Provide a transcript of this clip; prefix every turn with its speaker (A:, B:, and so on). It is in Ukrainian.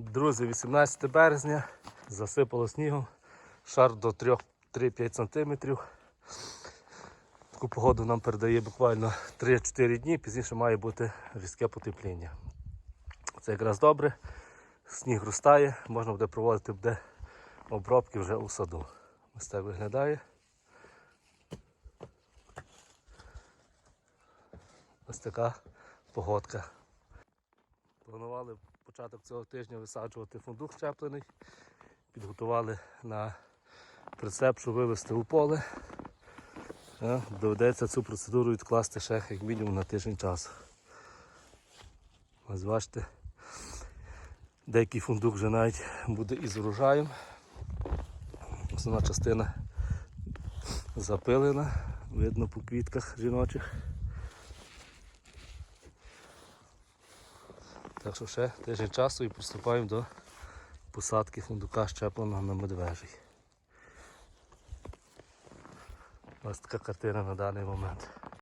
A: Друзі, 18 березня засипало снігом, шар до 3-5 см. Таку погоду нам передає буквально 3-4 дні, пізніше має бути різке потепління. Це якраз добре, сніг розтає, можна буде проводити буде обробки вже у саду. Ось так виглядає. Ось така погодка. Планували початок цього тижня висаджувати фундук щеплений. Підготували на прицеп, щоб вивезти у поле. Е, Доведеться цю процедуру відкласти ще як мінімум на тиждень часу. Ось бачите, деякий фундук вже навіть буде із урожаєм. Основна частина запилена, видно по квітках жіночих. Так що ще тиждень часу і приступаємо до посадки фундука щепленого на медвежий. Ось така картина на даний момент.